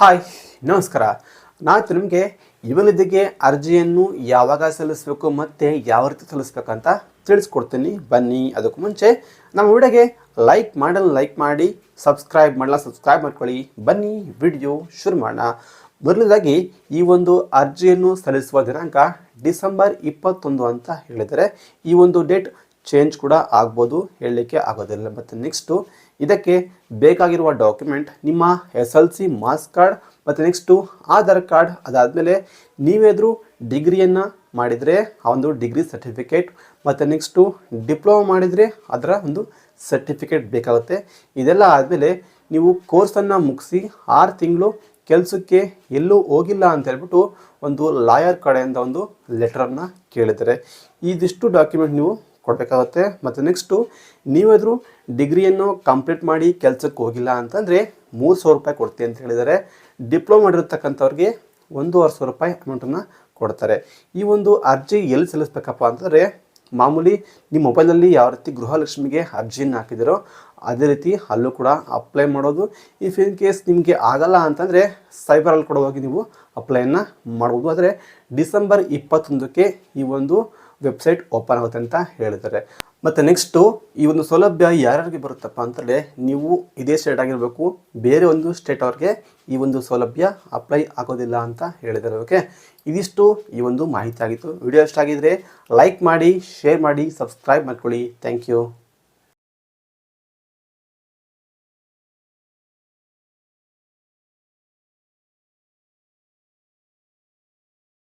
Hi, ನಮಸ್ಕಾರ. ನಾವತ್ತು ನಿಮಗೆ ಯುವನಿಧಿಗೆ ಅರ್ಜಿಯನ್ನು ಯಾವಾಗ ಸಲ್ಲಿಸಬೇಕು ಮತ್ತು ಯಾವ ರೀತಿ ಸಲ್ಲಿಸ್ಬೇಕಂತ ತಿಳಿಸ್ಕೊಡ್ತೀನಿ. ಬನ್ನಿ, ಅದಕ್ಕೂ ಮುಂಚೆ ನಮ್ಮ ವಿಡಿಯೋಗೆ ಲೈಕ್ ಮಾಡಲ್ ಲೈಕ್ ಮಾಡಿ, ಸಬ್ಸ್ಕ್ರೈಬ್ ಮಾಡಲ್ಲ ಸಬ್ಸ್ಕ್ರೈಬ್ ಮಾಡ್ಕೊಳ್ಳಿ. ಬನ್ನಿ, ವಿಡಿಯೋ ಶುರು ಮಾಡೋಣ. ಮೊದಲನೇದಾಗಿ, ಈ ಒಂದು ಅರ್ಜಿಯನ್ನು ಸಲ್ಲಿಸುವ ದಿನಾಂಕ ಡಿಸೆಂಬರ್ ಇಪ್ಪತ್ತೊಂದು ಅಂತ ಹೇಳಿದರೆ ಈ ಒಂದು ಡೇಟ್ ಚೇಂಜ್ ಕೂಡ ಆಗ್ಬೋದು, ಹೇಳಲಿಕ್ಕೆ ಆಗೋದಿಲ್ಲ. ಮತ್ತು ನೆಕ್ಸ್ಟು ಇದಕ್ಕೆ ಬೇಕಾಗಿರುವ ಡಾಕ್ಯುಮೆಂಟ್ ನಿಮ್ಮ S L C marks card ಮತ್ತು ನೆಕ್ಸ್ಟು ಆಧಾರ್ ಕಾರ್ಡ್ ಅದಾದಮೇಲೆ ನೀವೇದರೂ ಡಿಗ್ರಿಯನ್ನು ಮಾಡಿದರೆ, ಆ ಒಂದು ಡಿಗ್ರಿ ಸರ್ಟಿಫಿಕೇಟ್ ಮತ್ತು ನೆಕ್ಸ್ಟು ಡಿಪ್ಲೊಮಾ ಮಾಡಿದರೆ ಅದರ ಒಂದು ಸರ್ಟಿಫಿಕೇಟ್ ಬೇಕಾಗುತ್ತೆ. ಇದೆಲ್ಲ ಆದಮೇಲೆ ನೀವು ಕೋರ್ಸನ್ನು ಮುಗಿಸಿ ಆರು ತಿಂಗಳು ಕೆಲಸಕ್ಕೆ ಎಲ್ಲೂ ಹೋಗಿಲ್ಲ ಅಂತ ಹೇಳ್ಬಿಟ್ಟು ಒಂದು ಲಾಯರ್ ಕಡೆಯಿಂದ ಒಂದು ಲೆಟರನ್ನು ಕೇಳಿದರೆ, ಇದಿಷ್ಟು ಡಾಕ್ಯುಮೆಂಟ್ ನೀವು ಕೊಡಬೇಕಾಗುತ್ತೆ. ಮತ್ತು ನೆಕ್ಸ್ಟು ನೀವಾದರೂ ಡಿಗ್ರಿಯನ್ನು ಕಂಪ್ಲೀಟ್ ಮಾಡಿ ಕೆಲಸಕ್ಕೆ ಹೋಗಿಲ್ಲ ಅಂತಂದರೆ ಮೂರು ಸಾವಿರ ರೂಪಾಯಿ ಕೊಡ್ತೀನಿ ಅಂತ ಹೇಳಿದ್ದಾರೆ. ಡಿಪ್ಲೊಮಾ ಮಾಡಿರ್ತಕ್ಕಂಥವ್ರಿಗೆ ಒಂದೂವರೆ ಸಾವಿರ ರೂಪಾಯಿ ಅಮೌಂಟನ್ನು ಕೊಡ್ತಾರೆ. ಈ ಒಂದು ಅರ್ಜಿ ಎಲ್ಲಿ ಸಲ್ಲಿಸ್ಬೇಕಪ್ಪ ಅಂತಂದರೆ ಮಾಮೂಲಿ ನಿಮ್ಮ ಮೊಬೈಲಲ್ಲಿ ಯಾವ ರೀತಿ ಗೃಹಲಕ್ಷ್ಮಿಗೆ ಅರ್ಜಿಯನ್ನು ಹಾಕಿದಿರೋ, ಅದೇ ರೀತಿ ಅಲ್ಲೂ ಕೂಡ ಅಪ್ಲೈ ಮಾಡೋದು. ಇಫ್ ಇನ್ ಕೇಸ್ ನಿಮಗೆ ಆಗಲ್ಲ ಅಂತಂದರೆ ಸೈಬರಲ್ಲಿ ಕೂಡ ಹೋಗಿ ನೀವು ಅಪ್ಲೈಯನ್ನು ಮಾಡ್ಬೋದು. ಆದರೆ ಡಿಸೆಂಬರ್ ಇಪ್ಪತ್ತೊಂದಕ್ಕೆ ಈ ಒಂದು ವೆಬ್ಸೈಟ್ ಓಪನ್ ಆಗುತ್ತೆ ಅಂತ ಹೇಳಿದ್ದಾರೆ. ಮತ್ತು ನೆಕ್ಸ್ಟು ಈ ಒಂದು ಸೌಲಭ್ಯ ಯಾರ್ಯಾರಿಗೆ ಬರುತ್ತಪ್ಪ ಅಂತಂದರೆ ನೀವು ಇದೇ ಸ್ಟೇಟ್ ಆಗಿರಬೇಕು, ಬೇರೆ ಒಂದು ಸ್ಟೇಟ್ ಅವ್ರಿಗೆ ಈ ಒಂದು ಸೌಲಭ್ಯ ಅಪ್ಲೈ ಆಗೋದಿಲ್ಲ ಅಂತ ಹೇಳಿದ್ದಾರೆ ಓಕೆ ಇದಿಷ್ಟು ಈ ಒಂದು ಮಾಹಿತಿ ಆಗಿತ್ತು. ವಿಡಿಯೋ ಇಷ್ಟ ಆಗಿದ್ರೆ ಲೈಕ್ ಮಾಡಿ ಶೇರ್ ಮಾಡಿ ಸಬ್ಸ್ಕ್ರೈಬ್ ಮಾಡ್ಕೊಳ್ಳಿ. Thank you